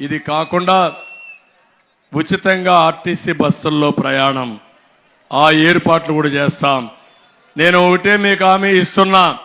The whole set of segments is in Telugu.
ఇది కాకుండా ఉచితంగా ఆర్టీసీ బస్సుల్లో ప్రయాణం. ఆ ఏర్పాట్లు కూడా చేస్తాం. నేను ఒకటే మీకు హామీ ఇస్తున్నా.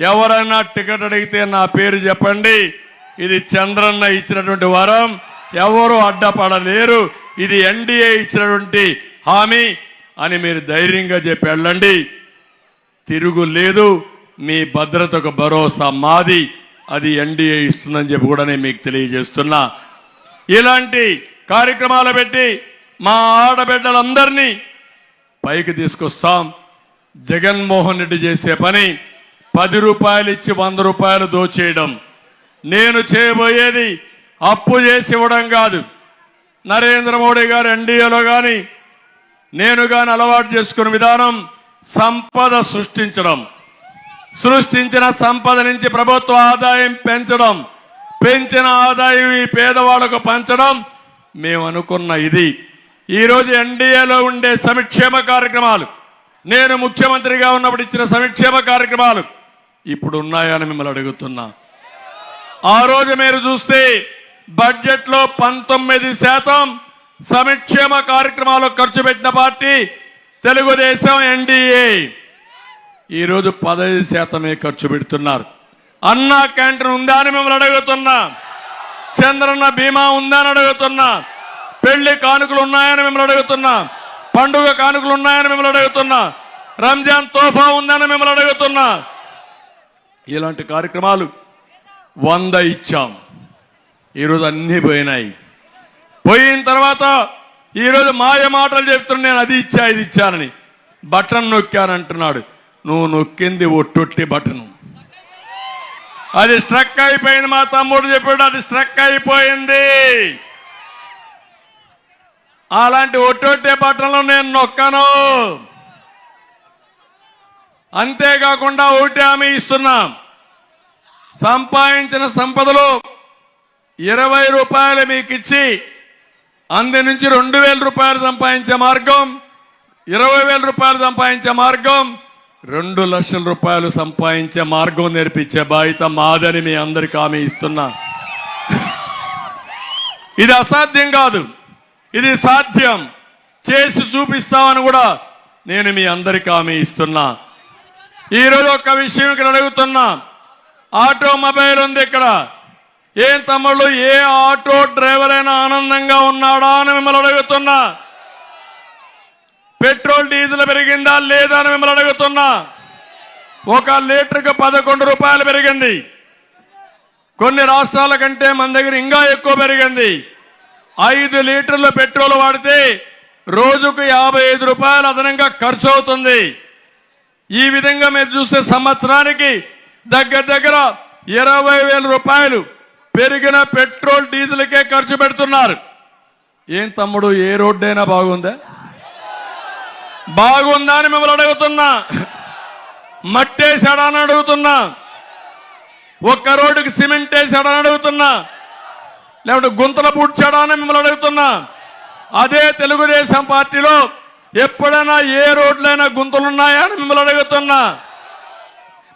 ఎవరైనా టికెట్ అడిగితే నా పేరు చెప్పండి. ఇది చంద్రన్న ఇచ్చినటువంటి వరం. ఎవరు అడ్డపడలేరు. ఇది ఎన్డీఏ ఇచ్చినటువంటి హామీ అని మీరు ధైర్యంగా చెప్పి వెళ్ళండి. తిరుగు లేదు. మీ భద్రతకు భరోసా మాది. అది ఎన్డీఏ ఇస్తుందని చెప్పి కూడా నేను మీకు తెలియజేస్తున్నా. ఇలాంటి కార్యక్రమాలు పెట్టి మా ఆడబిడ్డలందరినీ పైకి తీసుకొస్తాం. జగన్మోహన్ రెడ్డి చేసే పని పది రూపాయలు ఇచ్చి వంద రూపాయలు దోచేయడం. నేను చేయబోయేది అప్పు చేసి ఇవ్వడం కాదు. నరేంద్ర మోడీ గారు ఎన్డీఏలో కానీ నేను కానీ అలవాటు చేసుకున్న విధానం సంపద సృష్టించడం. సృష్టించిన సంపద నుంచి ప్రభుత్వ ఆదాయం పెంచడం పెంచిన ఆదాయం ఈ పేదవాళ్ళకు పంచడం మేము అనుకున్న ఇది. ఈరోజు ఎన్డీఏలో ఉండే సంక్షేమ కార్యక్రమాలు నేను ముఖ్యమంత్రిగా ఉన్నప్పుడు ఇచ్చిన సంక్షేమ కార్యక్రమాలు ఇప్పుడు ఉన్నాయని మిమ్మల్ని అడుగుతున్నా. ఆ రోజు మీరు చూస్తే బడ్జెట్లో పంతొమ్మిది శాతం సంక్షేమ కార్యక్రమాలు ఖర్చు పెట్టిన పార్టీ తెలుగుదేశం ఎన్డీఏ. ఈరోజు పదహైదు శాతమే ఖర్చు పెడుతున్నారు. అన్నా క్యాంటీన్ ఉందా అని మిమ్మల్ని అడుగుతున్నా. చంద్రన్న బీమా ఉందా అని అడుగుతున్నా. పెళ్ళి కానుకలు ఉన్నాయని మిమ్మల్ని అడుగుతున్నా. పండుగ కానుకలు ఉన్నాయని మిమ్మల్ని అడుగుతున్నా. రంజాన్ తోఫా ఉందని మిమ్మల్ని అడుగుతున్నా. ఇలాంటి కార్యక్రమాలు వంద ఇచ్చాం. ఈరోజు అన్నీ పోయినాయి. పోయిన తర్వాత ఈరోజు మాయ మాటలు చెప్తున్నా నేను అది ఇచ్చా ఇది ఇచ్చానని. బటన్ నొక్కానంటున్నాడు. నువ్వు నొక్కింది ఒట్టొట్టి బటను. అది స్ట్రక్ అయిపోయింది మా తమ్ముడు చెప్పాడు అది స్ట్రక్ అయిపోయింది. అలాంటి ఒట్టొట్టే బట్టలు నేను నొక్కను. అంతేకాకుండా ఒకటి హామీ ఇస్తున్నాం. సంపాదించిన సంపదలో ఇరవై రూపాయలు మీకు ఇచ్చి అందు నుంచి రెండు వేల రూపాయలు సంపాదించే మార్గం ఇరవై వేల రూపాయలు సంపాదించే మార్గం రెండు లక్షల రూపాయలు సంపాదించే మార్గం నేర్పించే బాధ్యత మాదని మీ అందరికి ఆమె ఇస్తున్నా. ఇది అసాధ్యం కాదు. ఇది సాధ్యం. చేసి చూపిస్తామని కూడా నేను మీ అందరికి ఆమె ఇస్తున్నా. ఈరోజు ఒక విషయం ఇక్కడ అడుగుతున్నా. ఆటోమొబైల్ ఉంది ఇక్కడ. ఏం తమ్ముళ్ళు ఏ ఆటో డ్రైవర్ అయినా ఆనందంగా ఉన్నాడా అని మిమ్మల్ని అడుగుతున్నా. పెట్రోల్ డీజిల్ పెరిగిందా లేదా అని మిమ్మల్ని అడుగుతున్నా. ఒక లీటర్కి పదకొండు రూపాయలు పెరిగింది. కొన్ని రాష్ట్రాల కంటే మన దగ్గర ఇంకా ఎక్కువ పెరిగింది. ఐదు లీటర్ల పెట్రోల్ వాడితే రోజుకు యాభై ఐదు రూపాయలు అదనంగా ఖర్చు అవుతుంది. ఈ విధంగా మీరు చూస్తే సంవత్సరానికి దగ్గర దగ్గర ఇరవై వేల రూపాయలు పెరిగిన పెట్రోల్ డీజిల్కే ఖర్చు పెడుతున్నారు. ఏం తమ్ముడు ఏ రోడ్డైనా బాగుందా? బాగుందా అని మిమ్మల్ని అడుగుతున్నా. మట్టేశాడా అని అడుగుతున్నా. ఒక్క రోడ్డుకి సిమెంట్ వేసాడా అని అడుగుతున్నా. లేకపోతే గుంతలు పూడ్చాడా అని మిమ్మల్ని అడుగుతున్నా. అదే తెలుగుదేశం పార్టీలో ఎప్పుడైనా ఏ రోడ్లైనా గుంతలున్నాయా అని మిమ్మల్ని అడుగుతున్నా.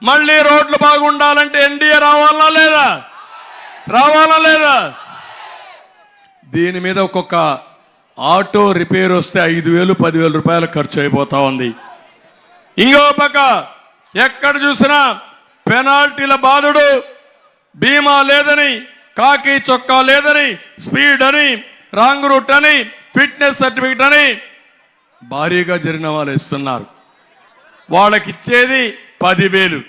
మళ్ళీ రోడ్లు బాగుండాలంటే ఎన్డీఏ రావాలా లేదా? రావాలా లేదా? దీని మీద ఒక్కొక్క ఆటో రిపేర్ వస్తే ఐదు వేలు పదివేల రూపాయలు ఖర్చు అయిపోతా ఉంది. ఇంకో పక్క ఎక్కడ చూసినా పెనాల్టీల బాధుడు బీమా లేదని కాకి చొక్కా లేదని స్పీడ్ అని రాంగ్ రూట్ అని ఫిట్నెస్ సర్టిఫికెట్ అని భారీగా జరిగిన వాళ్ళు ఇస్తున్నారు. వాళ్ళకి ఇచ్చేది పదివేలు.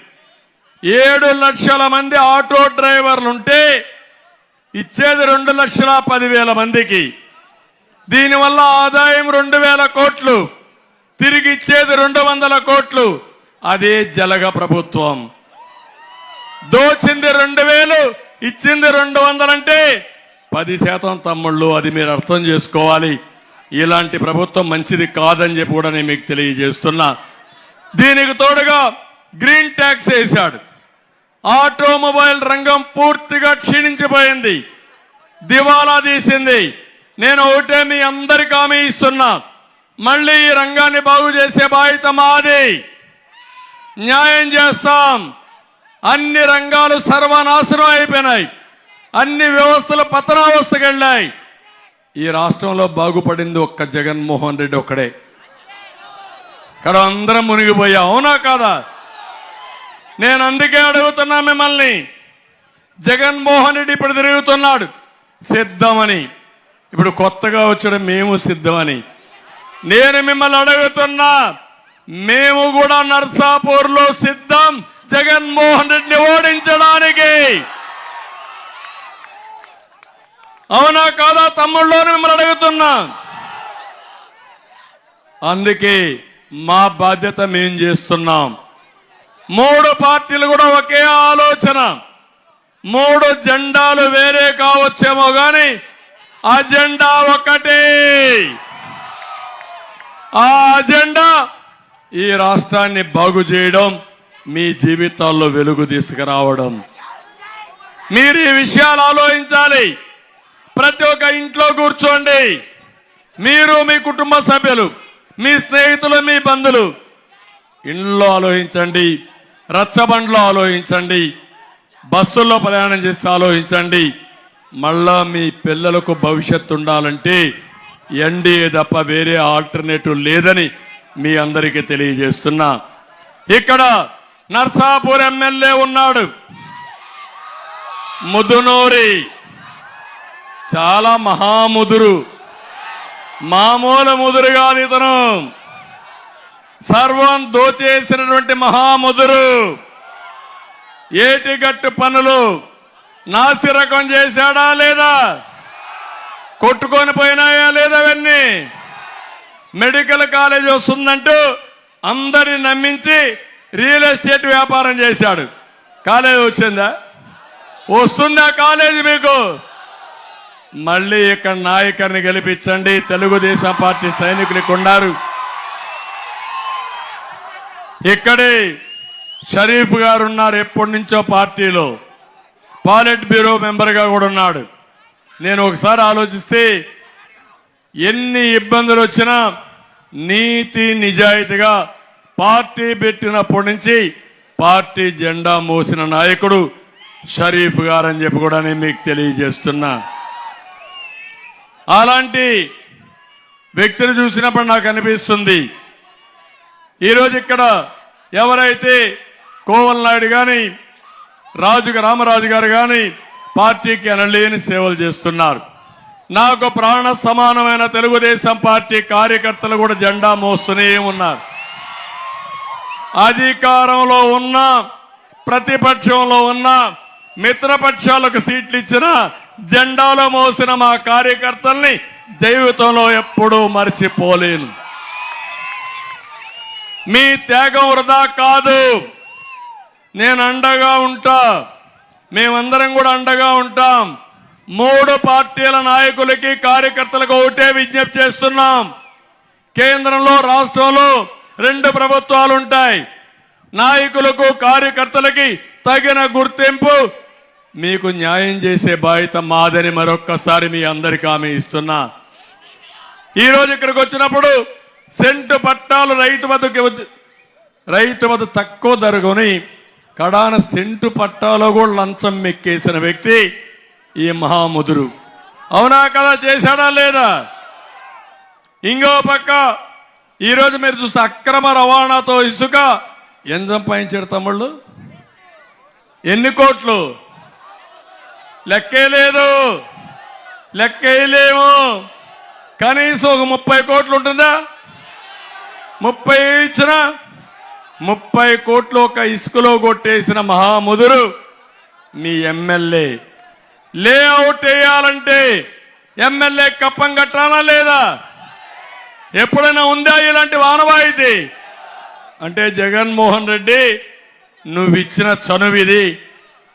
ఏడు లక్షల మంది ఆటో డ్రైవర్లు ఉంటే ఇచ్చేది రెండు లక్షల పదివేల మందికి. దీనివల్ల ఆదాయం రెండు వేల కోట్లు తిరిగి ఇచ్చేది రెండు వందల కోట్లు. అదే జలగ ప్రభుత్వం. దోచింది రెండు వేలు ఇచ్చింది రెండు వందలంటే పది శాతం తమ్ముళ్ళు అది మీరు అర్థం చేసుకోవాలి. ఇలాంటి ప్రభుత్వం మంచిది కాదని చెప్పి కూడా నేను మీకు తెలియజేస్తున్నా. దీనికి తోడుగా గ్రీన్ ట్యాక్స్ వేశాడు. ఆటోమొబైల్ రంగం పూర్తిగా క్షీణించిపోయింది. దివాలా తీసింది. నేను ఒకటే మీ అందరికి హామీ ఇస్తున్నా. మళ్ళీ ఈ రంగాన్ని బాగు చేసే బాధ్యత మాది. న్యాయం చేస్తాం. అన్ని రంగాలు సర్వనాశనం అయిపోయినాయి. అన్ని వ్యవస్థలు పతనావస్థకు వెళ్ళాయి. ఈ రాష్ట్రంలో బాగుపడింది ఒక్క జగన్మోహన్ రెడ్డి ఒక్కడే. ఇక్కడ అందరం మునిగిపోయా. అవునా కాదా? నేను అందుకే అడుగుతున్నా మిమ్మల్ని. జగన్మోహన్ రెడ్డి ఇప్పుడు తిరుగుతున్నాడు. సిద్ధమని. ఇప్పుడు కొత్తగా వచ్చాడు మేము సిద్ధమని. నేను మిమ్మల్ని అడుగుతున్నా మేము కూడా నర్సాపూర్లో సిద్ధం జగన్మోహన్ రెడ్డిని ఓడించడానికి. అవునా కాదా తమ్ముళ్ళు మిమ్మల్ని అడుగుతున్నా. అందుకే మా బాధ్యత మేం చేస్తున్నాం. మూడు పార్టీలు కూడా ఒకే ఆలోచన. మూడు జెండాలు వేరే కావచ్చేమో కానీ అజెండా ఒకటే. ఆ అజెండా ఈ రాష్ట్రాన్ని బాగు చేయడం మీ జీవితాల్లో వెలుగు తీసుకురావడం. మీరు ఈ విషయాలు ఆలోచించాలి. ప్రతి ఒక్క ఇంట్లో కూర్చోండి. మీరు మీ కుటుంబ సభ్యులు మీ స్నేహితులు మీ బంధువులు ఇంట్లో ఆలోచించండి రచ్చబండ్లో ఆలోచించండి బస్సుల్లో ప్రయాణం చేస్తే ఆలోచించండి. మళ్ళా మీ పిల్లలకు భవిష్యత్తు ఉండాలంటే ఎన్డీఏ తప్ప వేరే ఆల్టర్నేటివ్ లేదని మీ అందరికీ తెలియజేస్తున్నా. ఇక్కడ నర్సాపూర్ ఎమ్మెల్యే ఉన్నాడు. ముదునూరి. చాలా మహాముదురు. మామూలు ముదురు కాదు ఇతను. సర్వం దోచేసినటువంటి మహాముదురు. ఏటిగట్టు పనులు. నాసిరకం చేశాడా లేదా? కొట్టుకొని పోయినాయా లేదా అవన్నీ? మెడికల్ కాలేజ్ వస్తుందంటూ అందరిని నమ్మించి రియల్ ఎస్టేట్ వ్యాపారం చేశాడు. కాలేజ్ వచ్చిందా? వస్తుందా కాలేజీ మీకు? మళ్ళీ ఇక్కడ నాయకుడిని గెలిపించండి. తెలుగుదేశం పార్టీ సైనికులు ఉన్నారు ఇక్కడే షరీఫ్ గారు ఉన్నారు ఎప్పటి నుంచో పార్టీలో. పాలిట్ బ్యూరో మెంబర్గా కూడా ఉన్నాడు. నేను ఒకసారి ఆలోచిస్తే ఎన్ని ఇబ్బందులు వచ్చినా నీతి నిజాయితీగా పార్టీ పెట్టినప్పటి నుంచి పార్టీ జెండా మోసిన నాయకుడు షరీఫ్ గారు అని చెప్పి కూడా నేను మీకు తెలియజేస్తున్నా. అలాంటి వ్యక్తిని చూసినప్పుడు నాకు అనిపిస్తుంది ఈరోజు ఇక్కడ ఎవరైతే కోవల్ నాయుడు కానీ రాజు రామరాజు గారు కానీ పార్టీకి అనలేని సేవలు చేస్తున్నారు. నాకు ప్రాణ సమానమైన తెలుగుదేశం పార్టీ కార్యకర్తలు కూడా జెండా మోస్తూనే ఉన్నారు. అధికారంలో ఉన్న ప్రతిపక్షంలో ఉన్న మిత్రపక్షాలకు సీట్లు ఇచ్చిన జెండాలో మోసిన మా కార్యకర్తల్ని జీవితంలో ఎప్పుడూ మర్చిపోలేను. మీ త్యాగం వృధా కాదు. నేను అండగా ఉంటా. మేమందరం కూడా అండగా ఉంటాం. మూడు పార్టీల నాయకులకి కార్యకర్తలకు ఒకటే విజ్ఞప్తి చేస్తున్నాం. కేంద్రంలో రాష్ట్రంలో రెండు ప్రభుత్వాలు ఉంటాయి. నాయకులకు కార్యకర్తలకి తగిన గుర్తింపు. మీకు న్యాయం చేసే బాధ్యత మాదని మరొక్కసారి మీ అందరికీ ఆమె ఇస్తున్నా. ఈరోజు ఇక్కడికి వచ్చినప్పుడు సెంటు పట్టాలు రైతు వద్దకు రైతు వద్ద తక్కువ ధరకొని కడాన సెంటు పట్టాలో కూడా లంచం మెక్కేసిన వ్యక్తి ఈ మహాముదురు. అవునా కదా చేశాడా లేదా? ఇంకో పక్క ఈరోజు మీరు చూస్తే అక్రమ రవాణాతో ఇసుక ఎంత సంపాదించాడు తమ్ముళ్ళు? ఎన్ని కోట్లు? లెక్కే లేదు. లెక్కేయలేము కనీసం ఒక ముప్పై కోట్లు ఉంటుందా? ముప్పై ఇచ్చిన ముప్పై కోట్లు ఒక ఇసుకలో కొట్టేసిన మహాముదురు మీ ఎమ్మెల్యే. లేఅవుట్ వేయాలంటే ఎమ్మెల్యే కప్పం కట్టానా లేదా? ఎప్పుడైనా ఉందా ఇలాంటి వానవాయితీ? అంటే జగన్మోహన్ రెడ్డి నువ్వు ఇచ్చిన చనువిది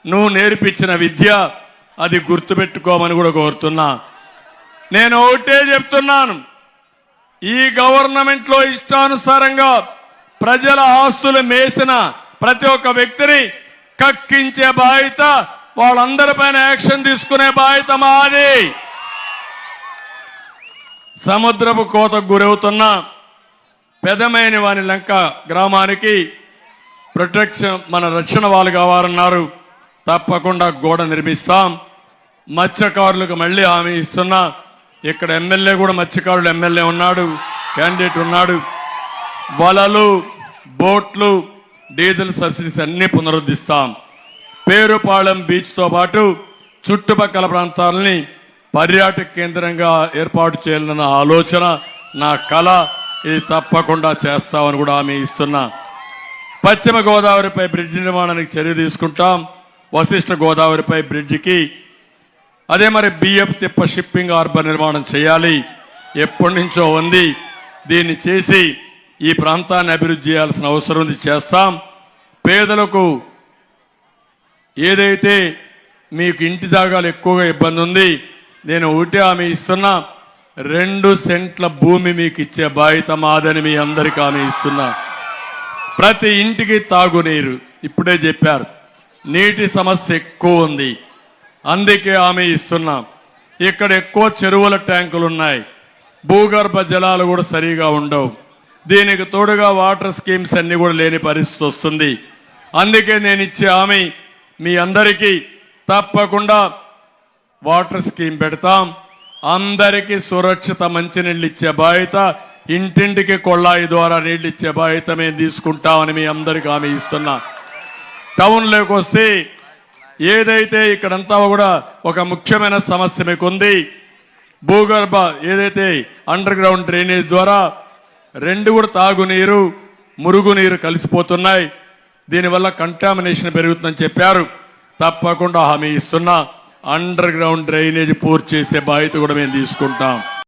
నువ్వు నేర్పించిన విద్య అది గుర్తుపెట్టుకోమని కూడా కోరుతున్నా. నేను ఒకటే చెప్తున్నాను. ఈ గవర్నమెంట్లో ఇష్టానుసారంగా ప్రజల ఆస్తులు మేసిన ప్రతి ఒక్క వ్యక్తిని కక్కించే బాధ్యత వాళ్ళందరిపైన యాక్షన్ తీసుకునే బాధ్యత మాది. సముద్రపు కోతకు గురవుతున్న పెదమైన వాని లంక గ్రామానికి ప్రొటెక్షన్ మన రక్షణ వాళ్ళు కావాలన్నారు. తప్పకుండా గోడ నిర్మిస్తాం. మత్స్యకారులకు మళ్ళీ హామీ ఇస్తున్నా. ఇక్కడ ఎమ్మెల్యే కూడా మత్స్యకారులు ఎమ్మెల్యే ఉన్నాడు క్యాండిడేట్ ఉన్నాడు. వలలు బోట్లు డీజిల్ సబ్సిడీస్ అన్ని పునరుద్ధరిస్తాం పేరుపాళెం బీచ్తో పాటు చుట్టుపక్కల ప్రాంతాలని పర్యాటక కేంద్రంగా ఏర్పాటు చేయాలన్న ఆలోచన నా కళ ఇది తప్పకుండా చేస్తామని కూడా హామీ ఇస్తున్నా. పశ్చిమ గోదావరిపై బ్రిడ్జ్ నిర్మాణానికి చర్య తీసుకుంటాం. వశిష్ఠ గోదావరిపై బ్రిడ్జికి అదే మరి బియ్యపు తిప్ప షిప్పింగ్ హార్బర్ నిర్మాణం చేయాలి. ఎప్పటి నుంచో ఉంది. దీన్ని చేసి ఈ ప్రాంతాన్ని అభివృద్ధి చేయాల్సిన అవసరం ఉంది. చేస్తాం. పేదలకు ఏదైతే మీకు ఇంటి జాగాలు ఎక్కువగా ఇబ్బంది ఉంది నేను ఒకటి ఆమె ఇస్తున్నా. రెండు సెంట్ల భూమి మీకు ఇచ్చే బాధ్యత మాదని మీ అందరికీ ఆమె ఇస్తున్నా. ప్రతి ఇంటికి తాగునీరు. ఇప్పుడే చెప్పారు. నీటి సమస్య ఎక్కువ ఉంది. అందుకే ఆమె ఇస్తున్నాం. ఇక్కడ ఎక్కువ చెరువుల ట్యాంకులు ఉన్నాయి. భూగర్భ జలాలు కూడా సరిగా ఉండవు. దీనికి తోడుగా వాటర్ స్కీమ్స్ అన్ని కూడా లేని పరిస్థితి వస్తుంది. అందుకే నేను ఇచ్చే హామీ మీ అందరికీ తప్పకుండా వాటర్ స్కీమ్ పెడతాం. అందరికీ సురక్షిత మంచినీళ్ళు ఇచ్చే బాధ్యత ఇంటింటికి కొళ్ళాయి ద్వారా నీళ్ళు ఇచ్చే బాధ్యత మేము తీసుకుంటామని మీ అందరికీ హామీ ఇస్తున్నా. టౌన్లోకి వస్తే ఏదైతే ఇక్కడంతా కూడా ఒక ముఖ్యమైన సమస్య మీకు ఉంది భూగర్భ ఏదైతే అండర్ గ్రౌండ్ డ్రైనేజ్ ద్వారా రెండు కూడా తాగునీరు మురుగునీరు కలిసిపోతున్నాయి. దీనివల్ల కంటామినేషన్ పెరుగుతుందని చెప్పారు. తప్పకుండా హామీ ఇస్తున్నా. అండర్ గ్రౌండ్ డ్రైనేజ్ పూర్తి చేసే బాధ్యత కూడా మేము తీసుకుంటాం.